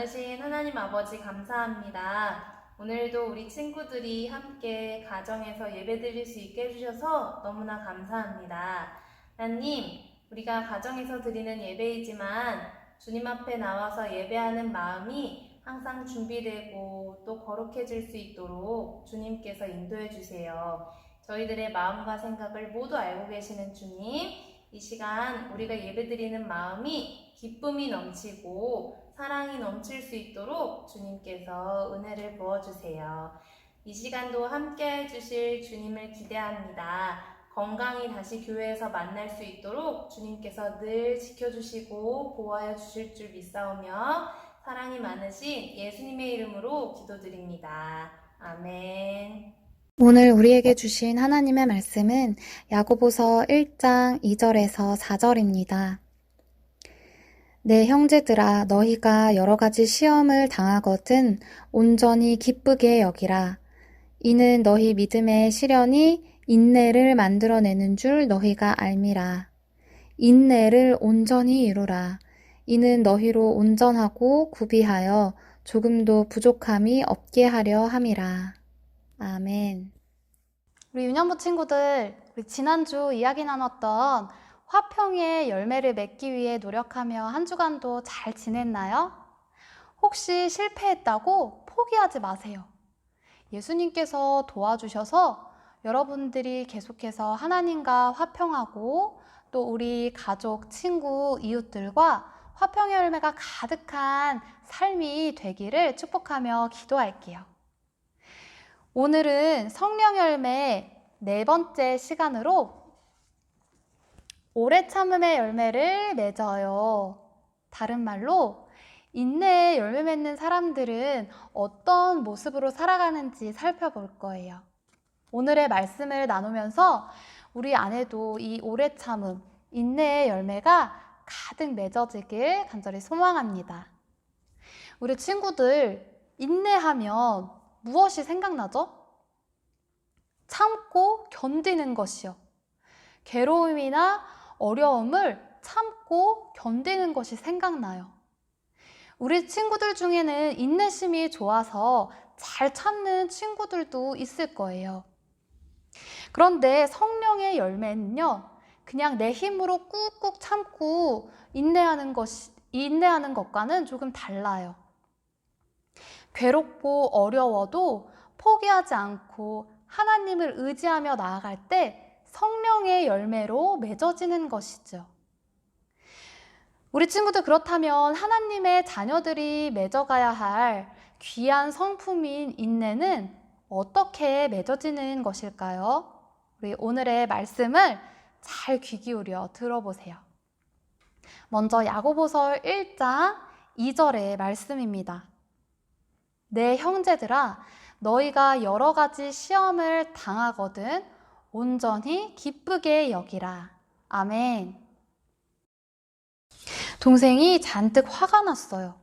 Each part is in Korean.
많으신 하나님 아버지 감사합니다. 오늘도 우리 친구들이 함께 가정에서 예배 드릴 수 있게 해주셔서 너무나 감사합니다. 하나님, 우리가 가정에서 드리는 예배이지만 주님 앞에 나와서 예배하는 마음이 항상 준비되고 또 거룩해질 수 있도록 주님께서 인도해 주세요. 저희들의 마음과 생각을 모두 알고 계시는 주님, 이 시간 우리가 예배 드리는 마음이 기쁨이 넘치고 사랑이 넘칠 수 있도록 주님께서 은혜를 부어주세요. 이 시간도 함께 해주실 주님을 기대합니다. 건강히 다시 교회에서 만날 수 있도록 주님께서 늘 지켜주시고 보호하여 주실 줄 믿사오며 사랑이 많으신 예수님의 이름으로 기도드립니다. 아멘. 오늘 우리에게 주신 하나님의 말씀은 야고보서 1장 2절에서 4절입니다. 내 형제들아 너희가 여러 가지 시험을 당하거든 온전히 기쁘게 여기라. 이는 너희 믿음의 시련이 인내를 만들어내는 줄 너희가 알미라. 인내를 온전히 이루라. 이는 너희로 온전하고 구비하여 조금도 부족함이 없게 하려 함이라. 아멘. 우리 유년부 친구들, 우리 지난주 이야기 나눴던 화평의 열매를 맺기 위해 노력하며 한 주간도 잘 지냈나요? 혹시 실패했다고 포기하지 마세요. 예수님께서 도와주셔서 여러분들이 계속해서 하나님과 화평하고 또 우리 가족, 친구, 이웃들과 화평의 열매가 가득한 삶이 되기를 축복하며 기도할게요. 오늘은 성령 열매 네 번째 시간으로 오래 참음의 열매를 맺어요. 다른 말로 인내의 열매 맺는 사람들은 어떤 모습으로 살아가는지 살펴볼 거예요. 오늘의 말씀을 나누면서 우리 안에도 이 오래 참음, 인내의 열매가 가득 맺어지길 간절히 소망합니다. 우리 친구들 인내하면 무엇이 생각나죠? 참고 견디는 것이요. 괴로움이나 어려움을 참고 견디는 것이 생각나요. 우리 친구들 중에는 인내심이 좋아서 잘 참는 친구들도 있을 거예요. 그런데 성령의 열매는요, 그냥 내 힘으로 꾹꾹 참고 인내하는 것이, 인내하는 것과는 조금 달라요. 괴롭고 어려워도 포기하지 않고 하나님을 의지하며 나아갈 때 성령의 열매로 맺어지는 것이죠. 우리 친구들 그렇다면 하나님의 자녀들이 맺어가야 할 귀한 성품인 인내는 어떻게 맺어지는 것일까요? 우리 오늘의 말씀을 잘 귀 기울여 들어보세요. 먼저 야고보서 1장 2절의 말씀입니다. 내 형제들아 너희가 여러 가지 시험을 당하거든 온전히 기쁘게 여기라. 아멘. 동생이 잔뜩 화가 났어요.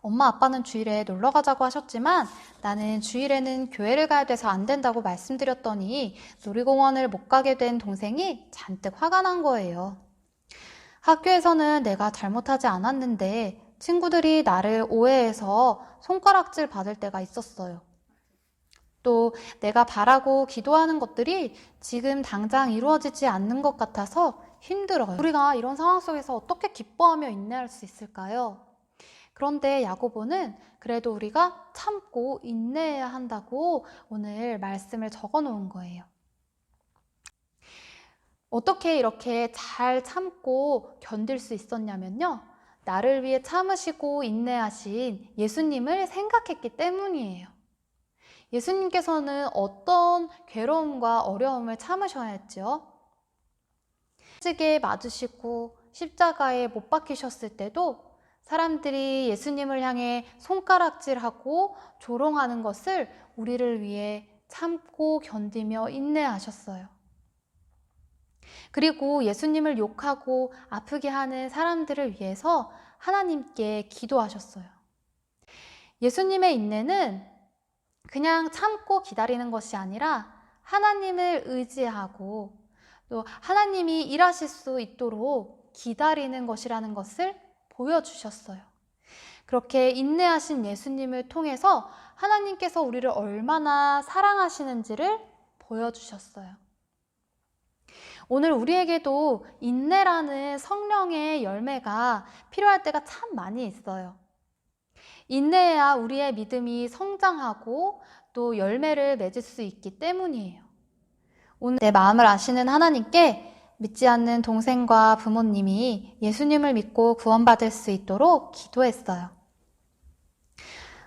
엄마 아빠는 주일에 놀러 가자고 하셨지만 나는 주일에는 교회를 가야 돼서 안 된다고 말씀드렸더니 놀이공원을 못 가게 된 동생이 잔뜩 화가 난 거예요. 학교에서는 내가 잘못하지 않았는데 친구들이 나를 오해해서 손가락질 받을 때가 있었어요. 또 내가 바라고 기도하는 것들이 지금 당장 이루어지지 않는 것 같아서 힘들어요. 우리가 이런 상황 속에서 어떻게 기뻐하며 인내할 수 있을까요? 그런데 야고보는 그래도 우리가 참고 인내해야 한다고 오늘 말씀을 적어 놓은 거예요. 어떻게 이렇게 잘 참고 견딜 수 있었냐면요. 나를 위해 참으시고 인내하신 예수님을 생각했기 때문이에요. 예수님께서는 어떤 괴로움과 어려움을 참으셔야 했죠? 십자가에 맞으시고 십자가에 못 박히셨을 때도 사람들이 예수님을 향해 손가락질하고 조롱하는 것을 우리를 위해 참고 견디며 인내하셨어요. 그리고 예수님을 욕하고 아프게 하는 사람들을 위해서 하나님께 기도하셨어요. 예수님의 인내는 그냥 참고 기다리는 것이 아니라 하나님을 의지하고 또 하나님이 일하실 수 있도록 기다리는 것이라는 것을 보여주셨어요. 그렇게 인내하신 예수님을 통해서 하나님께서 우리를 얼마나 사랑하시는지를 보여주셨어요. 오늘 우리에게도 인내라는 성령의 열매가 필요할 때가 참 많이 있어요. 인내해야 우리의 믿음이 성장하고 또 열매를 맺을 수 있기 때문이에요. 오늘 내 마음을 아시는 하나님께 믿지 않는 동생과 부모님이 예수님을 믿고 구원받을 수 있도록 기도했어요.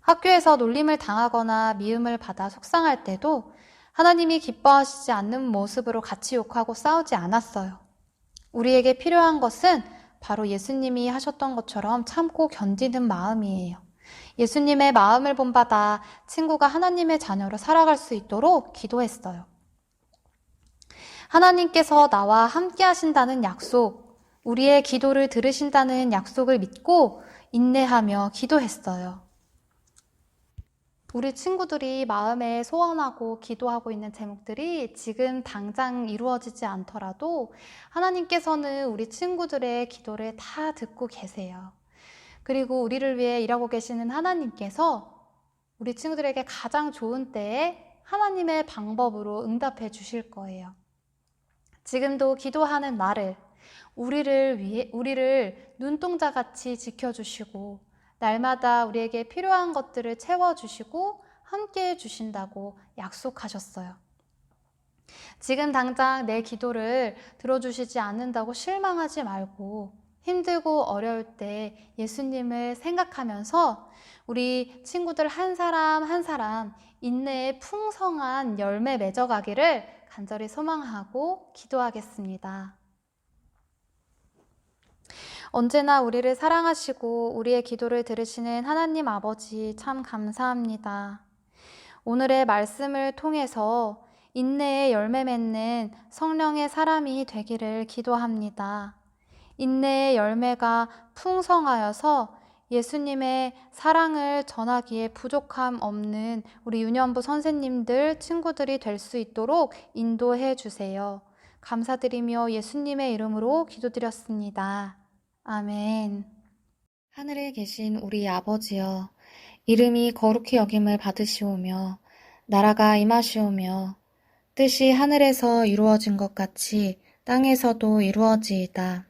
학교에서 놀림을 당하거나 미움을 받아 속상할 때도 하나님이 기뻐하시지 않는 모습으로 같이 욕하고 싸우지 않았어요. 우리에게 필요한 것은 바로 예수님이 하셨던 것처럼 참고 견디는 마음이에요. 예수님의 마음을 본받아 친구가 하나님의 자녀로 살아갈 수 있도록 기도했어요. 하나님께서 나와 함께 하신다는 약속, 우리의 기도를 들으신다는 약속을 믿고 인내하며 기도했어요. 우리 친구들이 마음에 소원하고 기도하고 있는 제목들이 지금 당장 이루어지지 않더라도 하나님께서는 우리 친구들의 기도를 다 듣고 계세요. 그리고 우리를 위해 일하고 계시는 하나님께서 우리 친구들에게 가장 좋은 때에 하나님의 방법으로 응답해 주실 거예요. 지금도 기도하는 나를 우리를 위해 우리를 눈동자 같이 지켜주시고 날마다 우리에게 필요한 것들을 채워주시고 함께 해주신다고 약속하셨어요. 지금 당장 내 기도를 들어주시지 않는다고 실망하지 말고 힘들고 어려울 때 예수님을 생각하면서 우리 친구들 한 사람 한 사람 인내의 풍성한 열매 맺어가기를 간절히 소망하고 기도하겠습니다. 언제나 우리를 사랑하시고 우리의 기도를 들으시는 하나님 아버지 참 감사합니다. 오늘의 말씀을 통해서 인내의 열매 맺는 성령의 사람이 되기를 기도합니다. 인내의 열매가 풍성하여서 예수님의 사랑을 전하기에 부족함 없는 우리 유년부 선생님들, 친구들이 될 수 있도록 인도해 주세요. 감사드리며 예수님의 이름으로 기도드렸습니다. 아멘. 하늘에 계신 우리 아버지여, 이름이 거룩히 여김을 받으시오며, 나라가 임하시오며, 뜻이 하늘에서 이루어진 것 같이 땅에서도 이루어지이다.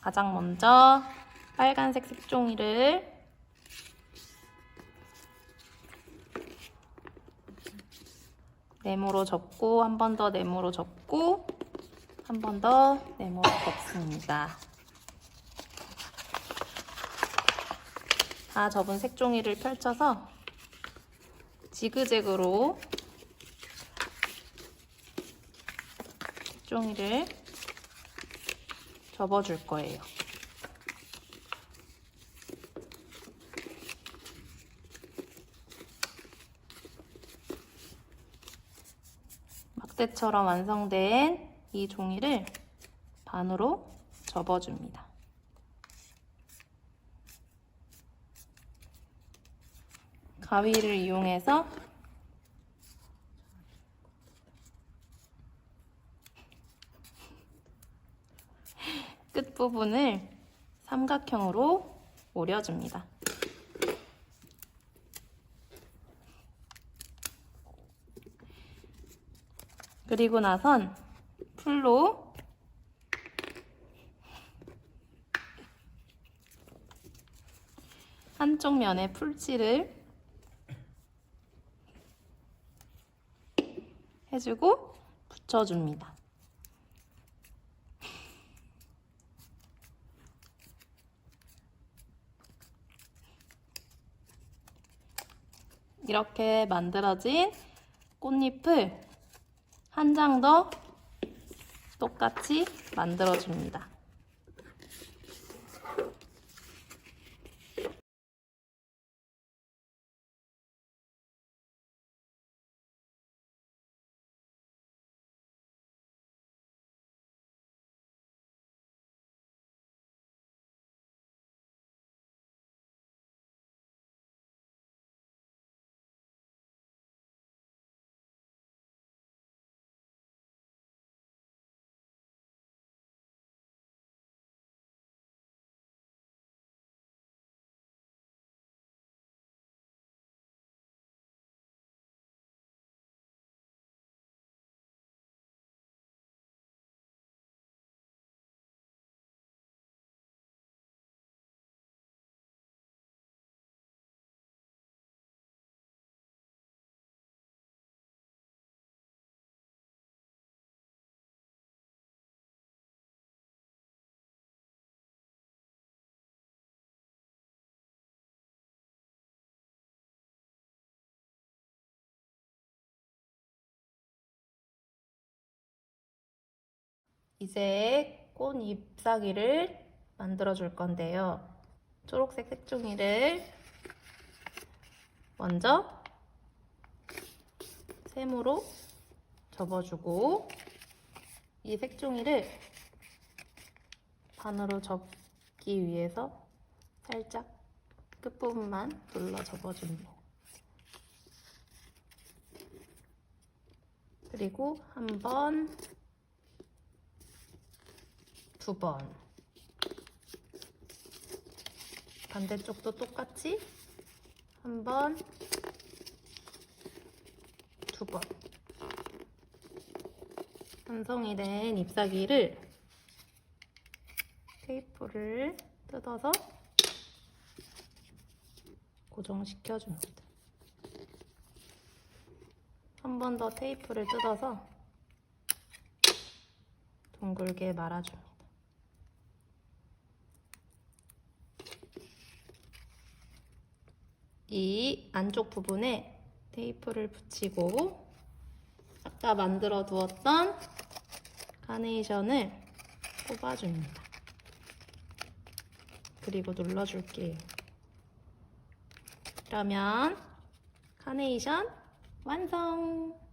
가장 먼저 빨간색 색종이를 네모로 접고 한 번 더 네모로 접고 한 번 더 네모로 접습니다. 다 접은 색종이를 펼쳐서 지그재그로 색종이를 접어줄 거예요. 막대처럼 완성된 이 종이를 반으로 접어줍니다. 가위를 이용해서 끝 부분을 삼각형으로 오려줍니다. 그리고 나선 풀로 한쪽 면에 풀칠을 해주고 붙여줍니다. 이렇게 만들어진 꽃잎을 한 장 더 똑같이 만들어줍니다. 이제 꽃 잎사귀를 만들어 줄 건데요. 초록색 색종이를 먼저 샘으로 접어주고 이 색종이를 반으로 접기 위해서 살짝 끝부분만 눌러 접어줍니다. 그리고 한 번, 두 번. 반대쪽도 똑같이 한 번, 두 번. 완성이 된 잎사귀를 테이프를 뜯어서 고정시켜 줍니다. 한 번 더 테이프를 뜯어서 둥글게 말아줍니다. 이 안쪽 부분에 테이프를 붙이고 아까 만들어 두었던 카네이션을 꼽아줍니다. 그리고 눌러줄게요. 그러면 카네이션 완성!